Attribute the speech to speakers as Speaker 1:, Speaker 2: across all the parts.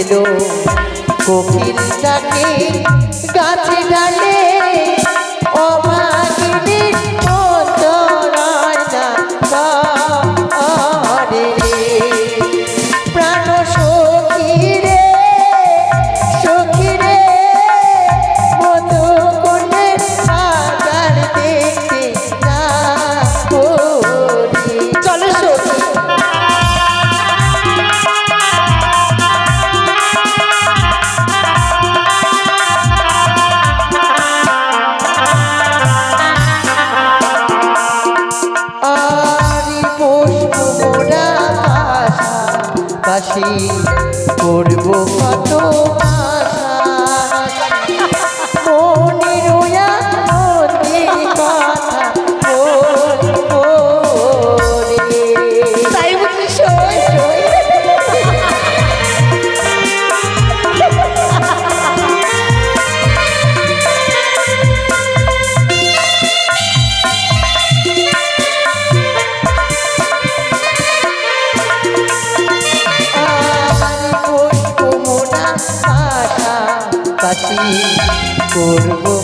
Speaker 1: এলো। কোকিল ডাকে গাছে ডালে পাশাপাশি করব কত আশা। মনের করব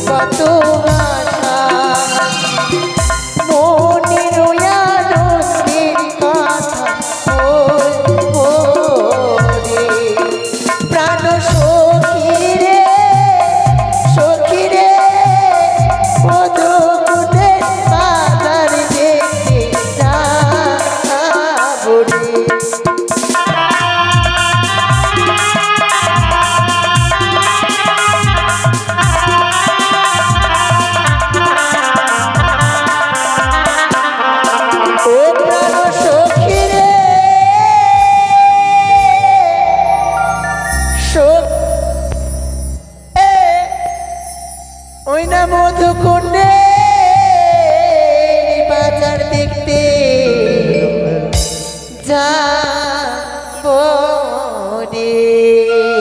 Speaker 1: রে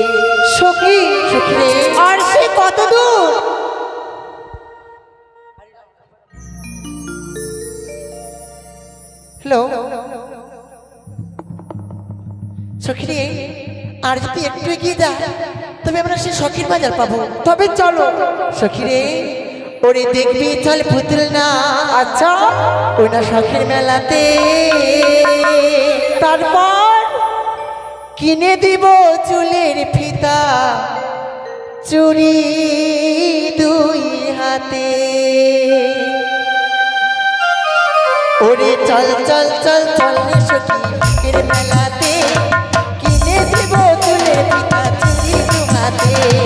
Speaker 1: সখী সখী আর সে কত দূর? হ্যালো। সখী আর যদি একটু এগিয়ে যা তবে আমরা সেই সখীর বাজার পাবো। তবে চলো। সখী রে ওরে দেখবি চল পুতুল না। আচ্ছা। ওই না সখীর মেলাতে। তারপর? কিনে দিব চুলের ফিতা। চুরি দুই হাতে। ওরে চল চল চল চল রে সখীর মেলাতে। কিনে দিব চুলের ফিতা, চুরি দুহাতে চল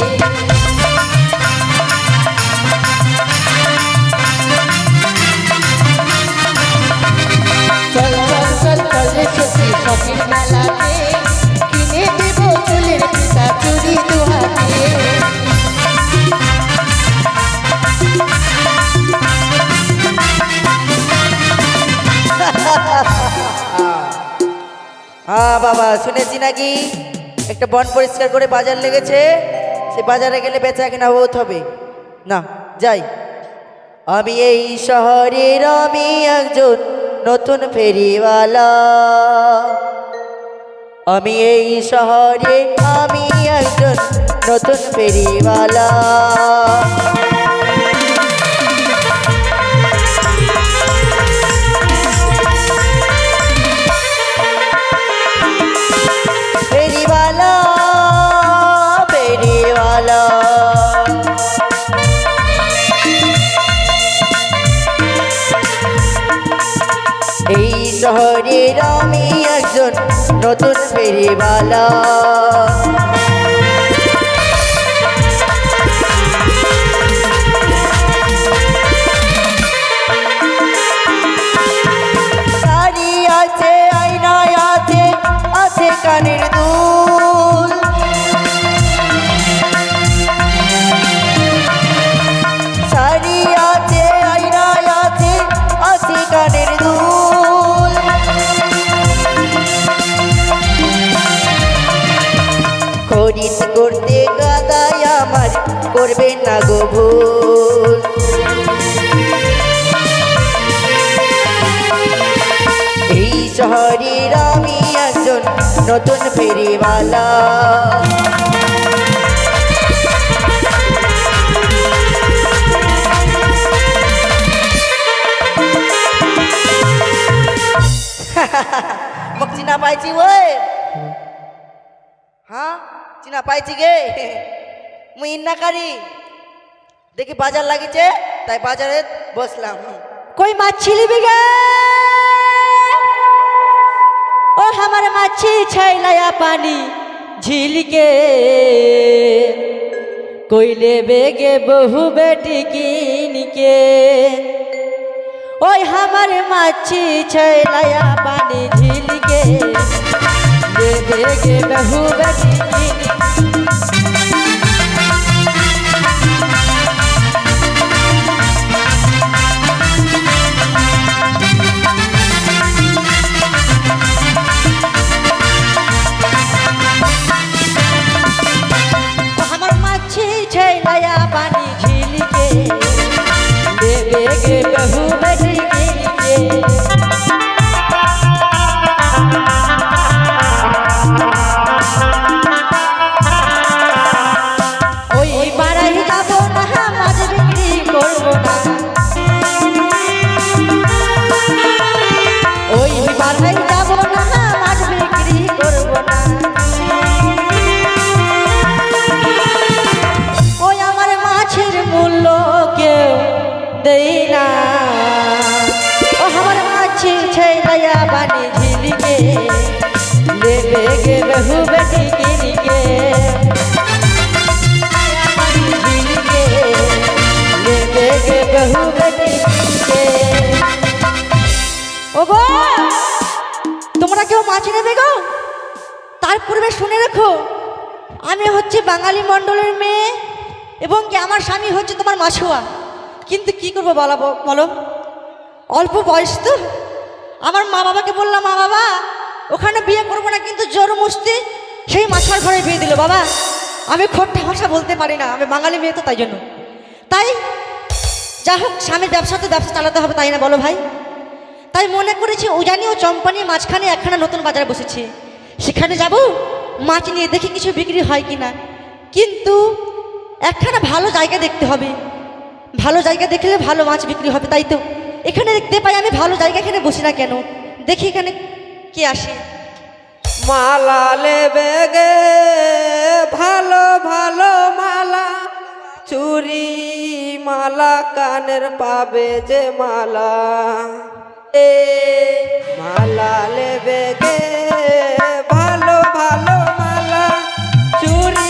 Speaker 2: হ্যাঁ বাবা, শুনেছি নাকি? একটা বন পরিষ্কার করে বাজার লেগেছে। সে বাজারে গেলে বেচা কেনা বহুত হবে। না, যাই। আমি এই শহরের, আমি একজন নতুন ফেরিওয়ালা। আমি এই শহরে, আমি একজন নতুন ফেরিওয়ালা। শহরের আমি একজন নতুন ফেরিওয়ালা। না গো ভুল। এই শহরের আমি একজন নতুন ফেরিওয়ালা। চিনা পাইছি ওই হ্যাঁ চিনা পাইছি গে। মুই ইন্নাকারি। দেখি বাজার লাগিছে, তাই বাজারে বসলাম।
Speaker 3: কই মাছিলি বিগে গে? ও আমার মাছি ছাইলায়া পানি ঝিলকে। কইলে বেগে বহু বেটি কিনকে। ওই আমার মাছি ছাইলায়া পানি ঝিলকে। বেগে বহু বেটি ও তোমরা কেউ মাছ নেবে গো? তার পূর্বে শুনে রেখো, আমি হচ্ছে বাঙালি মণ্ডলের মেয়ে এবং কি আমার স্বামী হচ্ছে তোমার মাছুয়া কিন্তু কি করব বলা বলো? অল্প বয়স তো। আমার মা বাবাকে বললাম মা বাবা ওখানে বিয়ে করব না, কিন্তু জোর মুস্তি সেই মাছুয়ার ঘরে বিয়ে দিল, বাবা। আমি খোট্টা ভাষা বলতে পারি না, আমি বাঙালি মেয়ে তো, তাই জন্য। তাই যা হোক, স্বামীর ব্যবসা তো ব্যবসা চালাতে হবে, তাই না বলো ভাই? তাই মনে করেছি, উজানি ও চম্পানি মাঝখানে একখানা নতুন বাজার বসেছে। সেখানে যাব, মাছ নিয়ে দেখি কিছু বিক্রি হয় কি না কিন্তু একখানা ভালো জায়গা দেখতে হবে। ভালো জায়গা দেখলে ভালো মাছ বিক্রি হবে, তাই তো। এখানে দেখতে পাই আমি ভালো জায়গা এখানে বসি না কেন? দেখি এখানে কে আসে?
Speaker 4: মালা লেবে গে ভালো ভালো মালা, চুরি মালা কানের পাবে যে মালা। এ মালা লেবে গে ভালো ভালো মালা, চুরি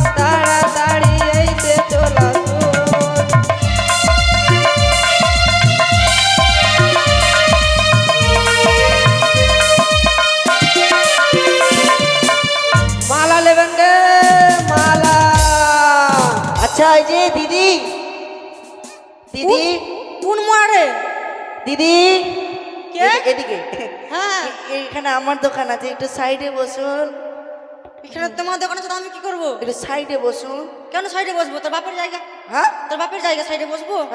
Speaker 2: আচ্ছা এই যে দিদি। দিদি।
Speaker 3: কোন মারে
Speaker 2: দিদি।
Speaker 3: কে?
Speaker 2: এদিকে-
Speaker 3: হ্যাঁ।
Speaker 2: এখানে আমার দোকান আছে একটু সাইডে বসুন।
Speaker 3: এখানে তোমার দোকান আছে আমি কি করব?
Speaker 2: একটু সাইডে বসুন।
Speaker 3: কেন সাইডে বসবো? তোর বাপের জায়গা।
Speaker 2: হ্যাঁ?
Speaker 3: তোর বাপের জায়গা সাইডে বসবো?